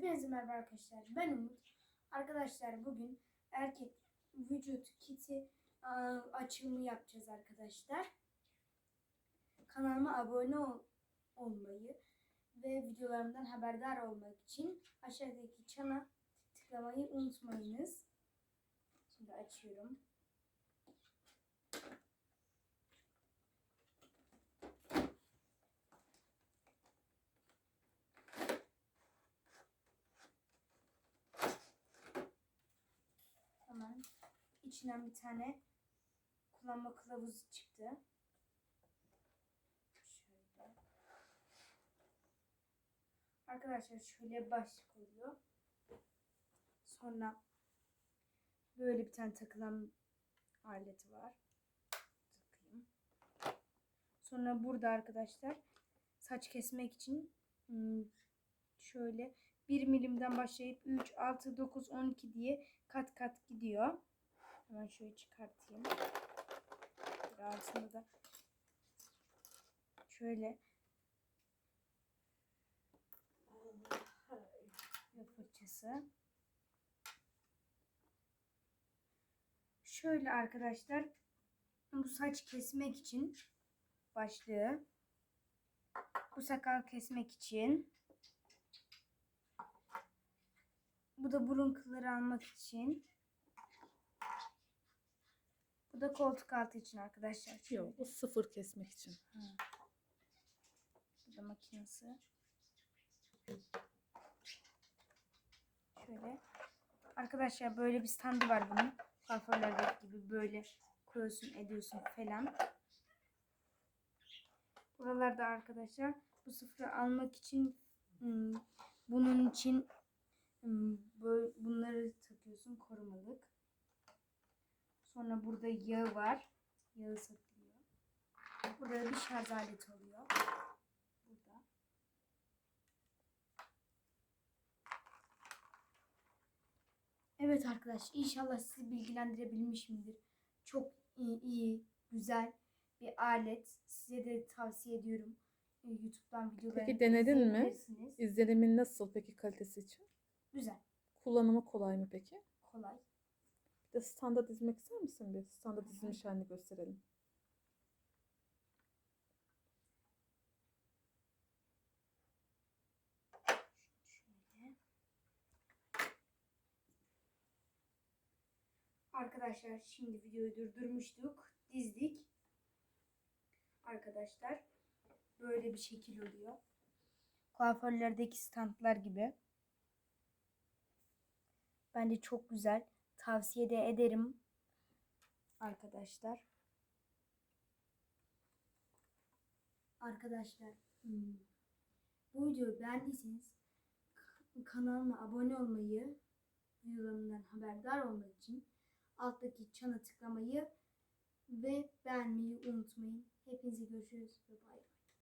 Hepinize merhaba arkadaşlar. Ben Umut. Arkadaşlar bugün erkek vücut kiti açılımı yapacağız arkadaşlar. Kanalıma abone ol- olmayı ve videolarımdan haberdar olmak için aşağıdaki çana tıklamayı unutmayınız. Şimdi açıyorum. Hemen içinden bir tane kullanma kılavuzu çıktı. Şöyle. Arkadaşlar şöyle başlık oluyor. Sonra böyle bir tane takılan aleti var. Takayım. Sonra burada arkadaşlar saç kesmek için hmm, şöyle 1 milimden başlayıp 3, 6, 9, 12 diye kat kat gidiyor. Hemen şöyle çıkartayım. Altında da şöyle ve fırçası. Şöyle arkadaşlar bu saç kesmek için başlığı. Bu sakal kesmek için. Bu da burun kılları almak için. Bu da koltuk altı için arkadaşlar. Yok bu sıfır kesmek için. Bu da makinesi. Şöyle. Arkadaşlar böyle bir standı var bunun. Kuaförlerdeki gibi böyle koyuyorsun ediyorsun falan. Buralarda arkadaşlar bu sıfırı almak için hmm, bunun için hmm, böyle Sonra burada yağı var. Yağı satılıyor. Burada bir şarj aleti oluyor. Burada. Evet arkadaş inşallah sizi bilgilendirebilmişimdir. Çok iyi, iyi güzel bir alet. Size de tavsiye ediyorum. Ee, YouTube'dan videolarını Peki denedin mi? İzlenimin nasıl peki kalitesi için? Güzel, Kullanımı kolay mı peki? kolay. Bir de standa dizmek ister misin bir? Standa dizilmiş halini gösterelim. Arkadaşlar şimdi videoyu durdurmuştuk. Dizdik. Arkadaşlar böyle bir şekil oluyor. Kuaförlerdeki standlar gibi. Bence çok güzel. Tavsiye de ederim. Arkadaşlar. Arkadaşlar hmm, bu videoyu beğendiyseniz kanalıma abone olmayı, videolarımdan haberdar olmak için alttaki çana tıklamayı ve beğenmeyi unutmayın. Hepinize görüşürüz ve bay bay.